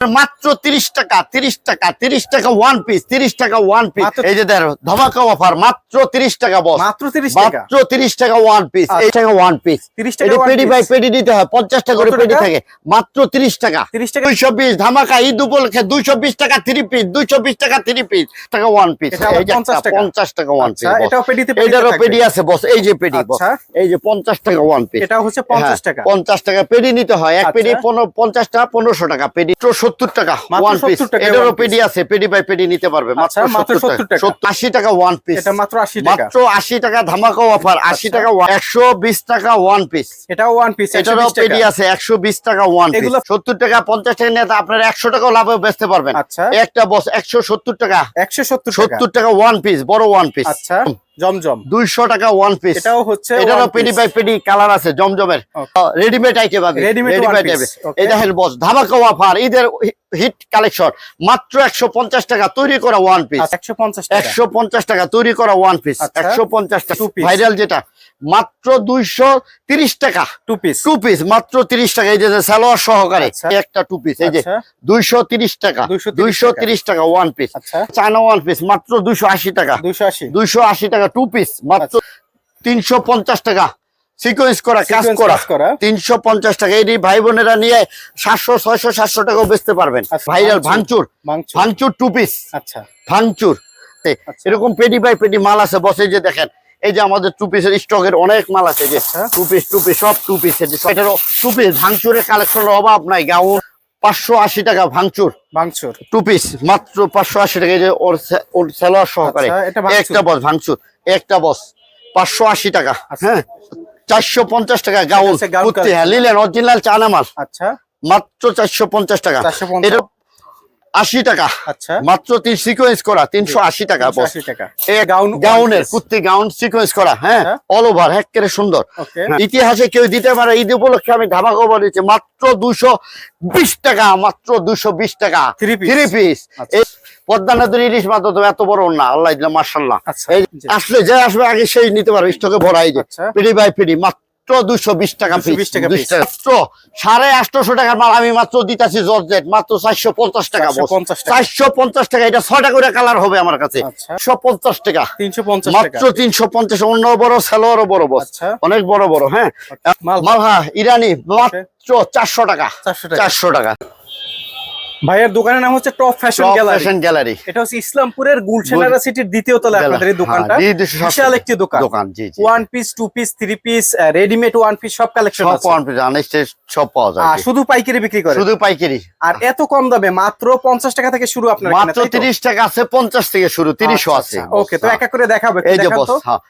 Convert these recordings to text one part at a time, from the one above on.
মাত্র তিরিশ টাকা তিরিশ টাকা তিরিশ টাকা ওয়ান পিস তিরিশ টাকা ওয়ান পিস এই যে দেখো ধমাকা অফার মাত্র তিরিশ টাকা বস মাত্র তিরিশ টাকা? মাত্র তিরিশ টাকা ওয়ান পিস আচ্ছা। এই টাকা ওয়ান পিস তিরিশ টাকা পেডি বাই পেডি দিতে হয় পঞ্চাশ টাকা করে পেডি থাকে মাত্র তিরিশ টাকা। তিরিশ টাকা? দুইশো বিশ ধামাকা ঈদ উপলক্ষে দুইশো বিশ টাকা থ্রি পিস দুইশো বিশ টাকা থ্রি পিস টাকা ওয়ান পিস এটা আবার এই যে 50 টাকা। পঞ্চাশ টাকা ওয়ান পিস আচ্ছা পেডিতে এইটারও থাকবে। পেডি আছে বস এই যে পেডি বস আচ্ছা। এই যে পঞ্চাশ টাকা ওয়ান পিস এটা হচ্ছে পঞ্চাশ টাকা। পঞ্চাশ টাকা পেডি নিতে হয় এক। পেডি পঞ্চাশ টাকা পনেরোশো টাকা পেডি সত্তর টাকা ওয়ান পিস এটারও পেডি আছে পেডি বাই পেডি নিতে পারবে মাত্র আচ্ছা, মাত্র সত্তর 70 টাকা। টাকা। সত্তর- আশি টাকা ওয়ান পিস এটা মাত্র আশি টাকা। মাত্র আশি টাকা ধামাকা অফার আচ্ছা। টাকা একশো বিশ টাকা ওয়ান পিস এটাও ওয়ান পিস এটারও পেডি আছে একশো বিশ টাকা ওয়ান পিস এগুলো- সত্তর টাকা পঞ্চাশ টাকা নিয়ে আপনার একশো টাকাও লাভে বেচতে পারবেন। আচ্ছা। একটা বস একশো সত্তর টাকা। একশো সত্তর টাকা। সত্তর টাকা ওয়ান পিস বড় ওয়ান পিস আচ্ছা। জমজম। দুইশো টাকা ওয়ান পিস এটাও হচ্ছে এটারও পেডি। বাই পেডি কালার আছে জমজমের। রেডিমেড আইটেম আছে। রেডিমেড আইটেম এটা হেল বস ধামাকা অফার ঈদের হিট কালেকশন। মাত্র একশো পঞ্চাশ টাকা তৈরি করা ওয়ান পিস আচ্ছা, একশো পঞ্চাশ টাকা। একশো পঞ্চাশ টাকা তৈরি করা ওয়ান পিস আচ্ছা। একশো পঞ্চাশ টাকা। ভাইরাল যেটা। মাত্র দুইশো তিরিশ টাকা। টু পিস টু পিস মাত্র তিরিশ টাকা। এই যে সালোয়ার সহকারে। আচ্ছা। একটা টু পিস এই যে দুইশো তিরিশ টাকা। 230 দুইশো তিরিশ টাকা। One piece China one piece মাত্র দুইশো আশি টাকা। দুইশো আশি। দুইশো আশি টাকা টু পিস মাত্র তিনশো পঞ্চাশ টাকা। সিকোয়েন্স করা কাজ করা। তিনশো পঞ্চাশ টাকা। এটি ভাই বোনেরা নিয়ে সাতশো ছয়শো সাতশো টাকাও বেচতে পারবেন। আচ্ছা, ভাইরাল ভাঙচুর। ভাঙচুর। টু পিস আচ্ছা। ভাঙচুর। আচ্ছা। এরকম পেডি বাই পেডি মাল আছে বসে যে দেখেন এই যে আমাদের টু পিসের স্টকের অনেক মাল আছে যে। টু পিস টু পিস সব টু পিস এটারও টু পিস ভাঙচুরের কালেকশনের অভাব নাই গাউন পাঁচশো আশি টাকা ভাঙচুর। মাংসুর টু পিস মাত্র পাঁচশো আশি টাকা এই যে ওর ওর সেলোয়ার সহকারে। আচ্ছা, ভাঙচুর। একটা বস ভাঙচুর একটা বস পাঁচশো আশি টাকা। হ্যাঁ। চারশো পঞ্চাশ টাকা গাউন হ্যাঁ অরিজিনাল মাল আচ্ছা। মাত্র চারশো পঞ্চাশ টাকা। এটা আশি টাকা। আচ্ছা। মাত্র তিন সিকোয়েন্স করা তিনশো আশি টাকা গাউনের কুর্তি গাউন সিকোয়েন্স করা হ্যাঁ আচ্ছা। অল ওভার একেবারে সুন্দর। হ্যাঁ, ইতিহাসে কেউ দিতে পারে ঈদ উপলক্ষে আমি ধামা খবর দিচ্ছি। মাত্র দুশো বিশ টাকা মাত্র দুশো বিশ টাকা। থ্রি পিস আচ্ছা। পদ্মা নদীর ইলিশ মাত্র তো এত বড় না আল্লাহ দিলাম মার্শাল্লাহ আচ্ছা আসলে যে আসবে আগে সেই নিতে পারবে স্টকে ভরা এই যে। আচ্ছা। পিডি বাই পিডি মাত্র দুশো বিশ টাকা 220 পিস টাকা মাত্র সাড়ে আটশোশো টাকার মাল আমি মাত্র দিতেছি জর্জেট মাত্র চারশো পঞ্চাশ টাকা বস। 450 টাকা। চারশো পঞ্চাশ টাকা এটা ছয়টা করে কালার হবে আমার কাছে। আচ্ছা। একশো পঞ্চাশ টাকা। তিনশো পঞ্চাশ মাত্র তিনশো পঞ্চাশ অন্য বড় সালোয়ারও বড় বস। আচ্ছা। অনেক বড় বড় হ্যাঁ। মাল। মালহা ইরানি মাত্র চারশো টাকা। চারশো টাকা। ভাইয়ের দোকানের নাম হচ্ছে top fashion gallery fashion gallery এটা হচ্ছে ইসলামপুরের গুলশানারা সিটির দ্বিতীয় তলায় আপনাদের এই দোকানটা। বিশাল একটি দোকান। দোকান জি জি one piece two piece three piece readymade one piece সব কালেকশন সব আছে। পাওয়া যায় আনেস্টের সব পাওয়া যায়। শুধু পাইকারি বিক্রি করে। শুধু পাইকারি। আর এত কম দামে মাত্র পঞ্চাশ টাকা থেকে শুরু আপনার মাত্র তিরিশ টাকা আছে পঞ্চাশ থেকে শুরু তিরিশও আছে। ওকে আচ্ছা, তো এক এক করে দেখাবো এই যে বস হ্যাঁ।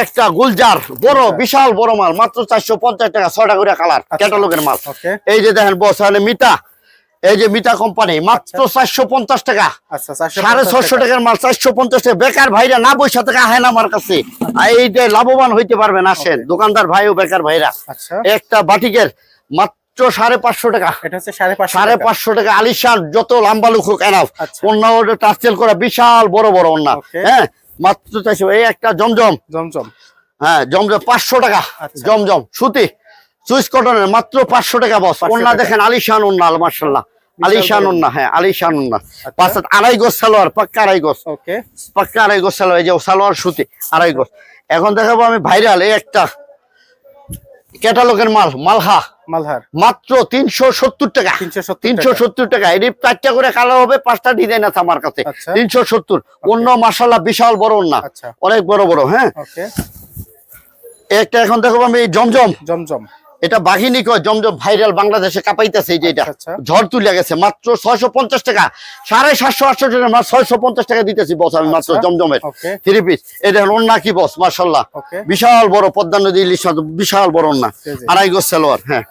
একটা গুলজার বড় বিশাল বড় মাল মাত্র চারশো পঞ্চাশ টাকা ছয়টা করে কালার আচ্ছা। ক্যাটালগের মাল। এই যে দেখেন বস তাহলে মিটা এই যে মিটা কোম্পানি মাত্র চারশো পঞ্চাশ টাকা। আচ্ছা সাড়ে ছশো টাকা। টাকার মাল চারশো পঞ্চাশ টাকা। বেকার ভাইরা না টাকা আহে না আমার কাছে। এইটা লাভবান হইতে পারবেন আসেন। দোকানদার ভাই ও বেকার ভাইরা। আচ্ছা। একটা বাটিকের মাত্র সাড়ে পাঁচশো টাকা। সাড়ে পাঁচশো টাকা। আলিশান যত লম্বা লুক হোক এনাফ। আচ্ছা। অন্য টার্সেল করা বিশাল বড় বড় অন্য। হ্যাঁ মাত্র এই একটা জমজম। জমজম। হ্যাঁ জমজম পাঁচশো টাকা। আচ্ছা। জমজম। সুতি। কটনের মাত্র পাঁচশো টাকা বস। 500 অন্য দেখেন আলিশান উন্না মার্শাল্লাহ হ্যাঁ আচ্ছা। পাঁচ আড়াই সালোয়ার পাক্কা আড়াই ওকে। পাক্কা আড়াই সালোয়ার এই যে সালোয়ার সুতি আড়াই গোস এখন দেখাবো আমি ভাইরাল এই একটা ক্যাটালগের মাল মালহা। মালহার। মাত্র তিনশো সত্তর টাকা। তিনশো সত্তর টাকা। এটি চারটা করে কালো হবে পাঁচটা ডিজাইন আছে আমার কাছে। আচ্ছা। তিনশো সত্তর। অন্য মাসাল্লাহ বিশাল বড় না আচ্ছা। অনেক বড় বড় হ্যাঁ। একটা এখন দেখো আমি জমজম। জমজম। এটা বাঘিনী কয় জমজম ভাইরাল বাংলাদেশে কাপাইতেছে এই যে এটা। আচ্ছা, আচ্ছা। ঝড় তুলে গেছে মাত্র ছয়শো পঞ্চাশ টাকা। সাড়ে সাতশো আটশো টাকা মাত্র ছয়শো পঞ্চাশ টাকা দিতেছি বস আমি মাত্র আচ্ছা। জমজমের। থ্রি পিস এটা অন্য কি বস মার্শাল্লাহ বিশাল বড় পদ্মা নদী ইলিশ বিশাল বড় জি। আড়াই গোস সালোয়ার হ্যাঁ।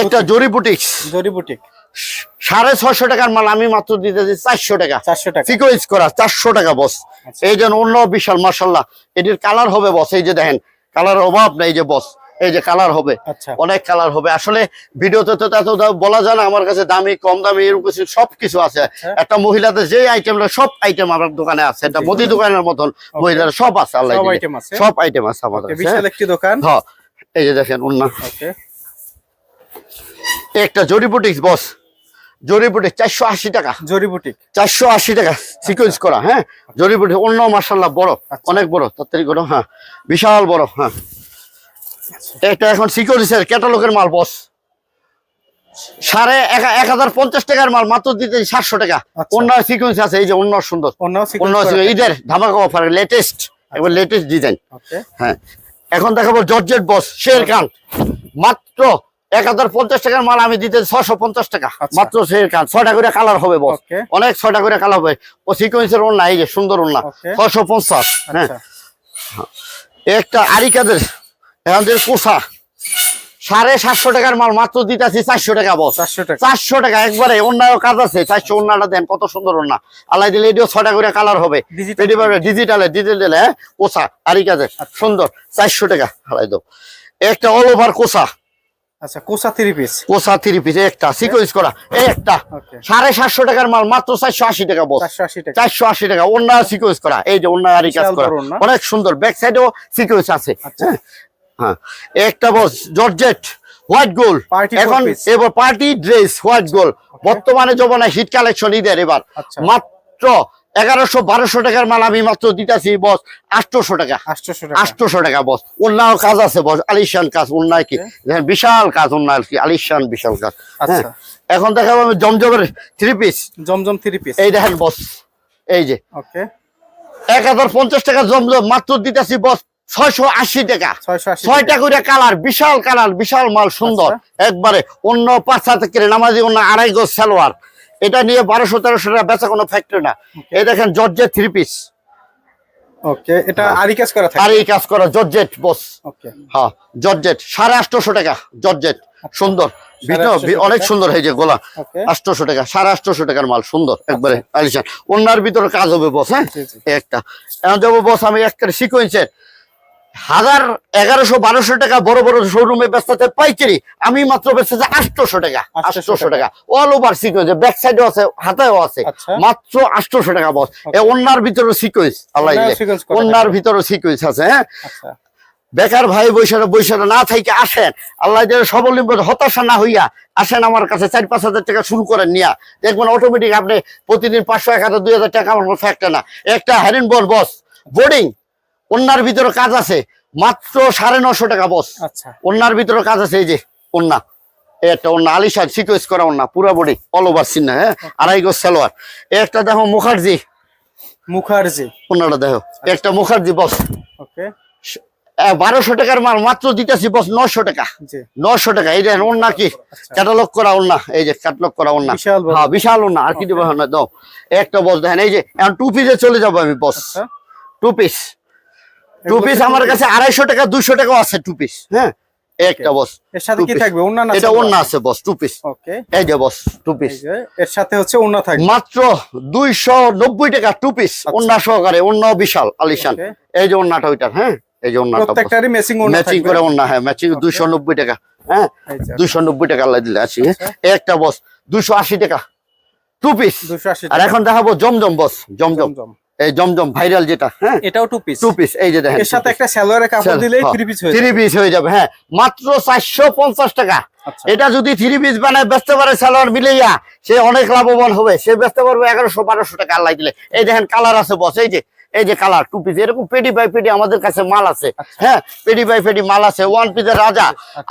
একটা জরি বুটিক্স জরি বুটিক। সাড়ে ছয়শো টাকার মাল আমি মাত্র দিতেছি চারশো টাকা। চারশো টাকা। সিকোয়েন্স করা চারশো টাকা বস। এই যে অন্য বিশাল মার্শাল্লাহ এটির কালার হবে বস এই যে দেখেন। কালার অভাব নেই যে বস এই যে কালার হবে। আচ্ছা। অনেক কালার হবে। আসলে ভিডিওতে তো এত বলা যায় না আমার কাছে দামি কম দামি এরকম কিছু সব কিছু আছে। আচ্ছা। একটা মহিলাদের যে আইটেম সব আইটেম আমার দোকানে আছে। এটা মুদি দোকানের মতন মহিলাদের সব আছে আল্লাহ সব আইটেম আছে। সব আইটেম আছে আমাদের। একটি দোকান। হ্যাঁ, এই যে দেখেন অন্য একটা জরিবুটিক্স বস জরিপুটি চারশো আশি টাকা। জরিবুটিক চারশো আশি টাকা সিকোয়েন্স করা হ্যাঁ? জরিপুটি অন্য মার্শাল্লাহ বড়। আচ্ছা। অনেক বড় তাড়াতাড়ি করো হ্যাঁ। বিশাল বড় হ্যাঁ। এটা এখন সিকিউরিটিসের ক্যাটালগের মাল বস সাড়ে এক হাজার পঞ্চাশ টাকার মাল মাত্র দিতে সাতশো টাকা। আচ্ছা। অন্য সিকোয়েন্স আছে এই যে অন্য সুন্দর। অন্য অন্য ঈদের ধামাকা অফার লেটেস্ট একবার লেটেস্ট ডিজাইন হ্যাঁ। এখন দেখাবো জর্জেট বস শের মাত্র এক হাজার পঞ্চাশ টাকার মাল আমি দিতে ছশো পঞ্চাশ টাকা। আচ্ছা। মাত্র শের খান ছয়টা করে কালার হবে বস অনেক ছয়টা করে কালার হবে। ও সিকোয়েন্সের ওন্না এই যে সুন্দর ওন্না Okay. ছশো পঞ্চাশ। হ্যাঁ। আচ্ছা। একটা আরিকাদের এখান থেকে কোষা সাড়ে সাতশো টাকার মাল মাত্র দিতেছি চারশো টাকা বস। চারশো টাকা। চারশো টাকা একবারে অন্যায় কাজ আছে চারশো অন্যটা দেন কত সুন্দর অন্য। আল্লাহ দিলে এটিও ছটা করে কালার হবে। ডিজিটালে ডিজিটালে হ্যাঁ? কোষা আরি কাজে আচ্ছা। সুন্দর চারশো টাকা দাও একটা অল ওভার কোষা আচ্ছা কোসা থ্রি পিস কোষা থ্রি পিস একটা সিকোয়েন্স করা একটা। সাড়ে সাতশো টাকার মাল মাত্র চারশো আশি টাকা বস। চারশো আশি টাকা। অন্য সিকোয়েন্স করা এই যে অন্য আরি কাজ করা। অনেক সুন্দর ব্যাক সাইডেও সিকোয়েন্স আছে। আচ্ছা। হ্যাঁ। একটা বস জর্জেট হোয়াইট গোল। এখন এবার পার্টি ড্রেস হোয়াইট গোল। বর্তমানে জমানায় হিট কালেকশন ঈদের এবার। আচ্ছা। মাত্র এগারোশো বারোশো টাকার মাল আমি মাত্র দিতেছি বস আটশোশো টাকা। আটশোশো টাকা। বস। অন্যান্য কাজ আছে বস। আলিশান কাজ অন্যায় কি? দেখেন, বিশাল কাজ অন্যায় কি? আলিশান বিশাল কাজ। আচ্ছা। হ্যাঁ এখন দেখাবো আমি জমজমের three piece Zamzam three piece এই দেখেন বস। এই যে। ওকে এক হাজার পঞ্চাশ টাকা জমজম মাত্র দিতেছি বস। ছয়শো আশি টাকা। ছয়টা করে কালার বিশাল কালার বিশাল মাল সুন্দর। একবারে অন্য পাঁচ কেড়ে নামাজি অন্য আড়াই গজ সালোয়ার। এটা নিয়ে বারোশো তেরোশো টাকা বেচা কোনো ফ্যাক্টরি না। এই দেখেন জর্জেট থ্রি পিস ওকে এটা আরি কাজ করা থাকে? এই কাজ করা জর্জেট বস ওকে হ্যাঁ জর্জেট আটশোশো টাকা জর্জেট। সুন্দর। ভিতর অনেক। সুন্দর গোলা। ওকে আটশোশো টাকা সাড়ে আটশোশো টাকার মাল সুন্দর একবারে আলিশান অন্যার ভিতরে কাজ হবে বস হ্যাঁ। একটা। এখন যাব বস আমি একটা সিকোয়েন্সের হাজার এগারোশো বারোশো টাকা বড় বড় শোরুমে বেচতে পাইকারি। আমি মাত্র বেচতেছি আটশোশো টাকা 800 আটশোশো টাকা। অল ওভার সিকোয়েন্স ব্যাক সাইডেও আছে হাতেও আছে। আচ্ছা। মাত্র আটশোশো টাকা বস। এ অন্যার ভিতরে সিকোয়েন্স আল্লাহ অন্যার ভিতরে সিকোয়েন্স আছে হ্যাঁ? আচ্ছা। বেকার ভাই বৈশাখ বৈশাখ না থাইকে আসেন। আল্লাহ যে সবলিম্ব হতাশা না হইয়া আসেন আমার কাছে চার পাঁচ হাজার টাকা শুরু করেন নিয়া। দেখবেন অটোমেটিক আপনি প্রতিদিন পাঁচশো এক হাজার দুই হাজার টাকা আমার ফ্যাক্টর না। একটা হ্যারিন বল বস। বোর্ডিং অন্যার ভিতরে কাজ আছে। মাত্র সাড়ে নশো টাকা বস আচ্ছা। অন্যার ভিতরে কাজ আছে এই যে এই একটা অন্য আলিশান সিকোয়েন্স করা অন্য পুরা বডি অল ওভার সিন হ্যাঁ? আড়াই গজ সালোয়ার। একটা দেখো মুখার্জি। মুখার্জি। অন্যটা দেখো। একটা মুখার্জি বস ওকে। বারোশো টাকার মাল মাত্র দিতেছি বস নশো টাকা। নশো টাকা। এই দেখেন ওন্না কি? ক্যাটালগ করা ওন্না। এই যে ক্যাটালগ করা বড়। হ্যাঁ বিশাল ওন্না। আর কি দেবো না দাও। একটা বস দেখেন এই যে এখন টু পিসে চলে যাব আমি বস আচ্ছা। টু পিস টু পিস আমার কাছে আড়াইশো টাকা দুইশো টাকাও আছে টু পিস হ্যাঁ। একটা বস এর সাথে কি piece। থাকবে? অন্যান্য এটা ওন্না আছে বস টু পিস ওকে এই যে বস টু পিস এর সাথে হচ্ছে অন্য থাকবে। মাত্র দুইশো নব্বই টাকা টু পিস ওন্না সহকারে অন্য বিশাল আলিশান। এই যে ওন্নাটা ওইটা হ্যাঁ? এই যে ওন্নাটা প্রত্যেকটারই ম্যাচিং ম্যাচিং করে ওন্না হ্যাঁ ম্যাচিং দুইশো নব্বই টাকা হ্যাঁ? এই যে। দুইশো নব্বই টাকা আল্লাহ দিলে হ্যাঁ? আচ্ছা। একটা বস আশি টাকা টু পিস 280 আর এখন দেখাবো জমজম বস জমজম। এই জমজম ভাইরাল যেটা হ্যাঁ? এটাও টু পিস টু পিস এই যে দেখেন এর সাথে একটা সালোয়ারের কাপড় দিলেই থ্রি পিস হয়ে থ্রি পিস হয়ে যাবে হ্যাঁ। মাত্র চারশো পঞ্চাশ টাকা। আচ্ছা। এটা যদি থ্রি পিস বানায় বেচতে পারে সালোয়ার মিলাইয়া সে অনেক লাভবান হবে। সে বেচতে পারবে এগারোশো বারোশো টাকা আল্লাহ দিলে। এই দেখেন কালার আছে বস এই যে এই যে কালার টু পিস এরকম পেডি বাই পেডি আমাদের কাছে মাল আছে। হ্যাঁ পেডি বাই পেডি মাল আছে ওয়ান পিসের রাজা।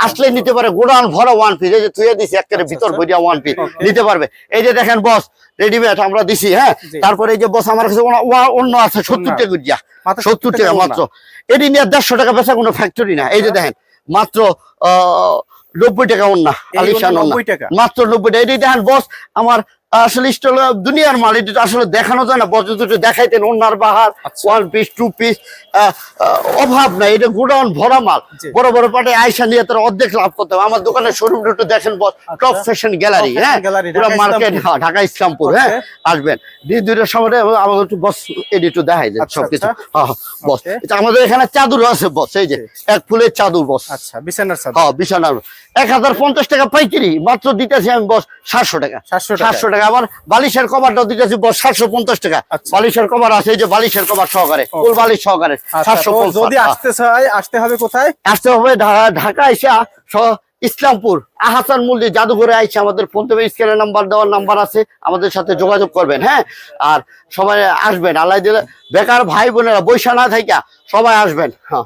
আসলে নিতে পারে গোডাউন ভরা ওয়ান পিস এই যে তুই দিছি একেবারে ভিতর বইয়া ওয়ান পিস নিতে পারবে। এই যে দেখেন বস রেডিমেড আমরা দিছি হ্যাঁ? তারপরে এই যে বস আমার কাছে অন্য আছে সত্তর টাকা গুজিয়া সত্তর টাকা মাত্র। এটি নিয়ে দেড়শো টাকা বেচা কোনো ফ্যাক্টরি না। এই যে দেখেন মাত্র আহ, নব্বই টাকা অন্য আলিশান ওড়না ওন্না 90 টাকা। মাত্র নব্বই টাকা। এটি দেখেন বস আমার আসলে স্টল দুনিয়ার মাল এটি আসলে দেখানো যায় না। বস দুটো দেখাইতেন ওনার বাহার আচ্ছা। ওয়ান পিস টু পিস অভাব নাই। এটা গোডাউন ভরা মাল। বড় বড় পাটে আয়সা নিয়ে তারা অর্ধেক লাভ করতে হবে। আমার দোকানের শোরুম একটু দেখেন টপ ফ্যাশন গ্যালারি হ্যাঁ? পুরো মার্কেট ইসলামপুর। ঢাকা ইসলামপুর হ্যাঁ? আসবেন। দিন দুইটার সময় আমাকে একটু বস একটু দেখাই দেন আচ্ছা, সবকিছু। আচ্ছা। হ্যাঁ হ্যাঁ, বস। আমাদের এখানে চাদর আছে বস এই যে এক ফুলের চাদর বস। আচ্ছা বিছানার হ্যাঁ বিছানার। এক হাজার পঞ্চাশ টাকা পাইকারি মাত্র দিতেছি আমি বস। সাতশো টাকা। 700 সাতশো টাকা। আবার বালিশের কভারটাও দিতেছি সাতশো পঞ্চাশ টাকা। আচ্ছা। বালিশের কভার আছে যে বালিশের কভার সহকারে. ফুল বালিশ সহকারে আচ্ছা, সাতশো যদি আসতে চাই আসতে হবে কোথায়? আসতে হবে ঢাকা এসে ইসলামপুর। আহাসান মূল্য জাদুঘরে আইছে আমাদের ফোন দেবে স্ক্যানের নাম্বার দেওয়ার নাম্বার আছে আমাদের সাথে যোগাযোগ করবেন হ্যাঁ? আর সবাই আসবেন আল্লাহ দিলে বেকার ভাই বোনেরা বৈশা না থাইকা সবাই আসবেন হ্যাঁ।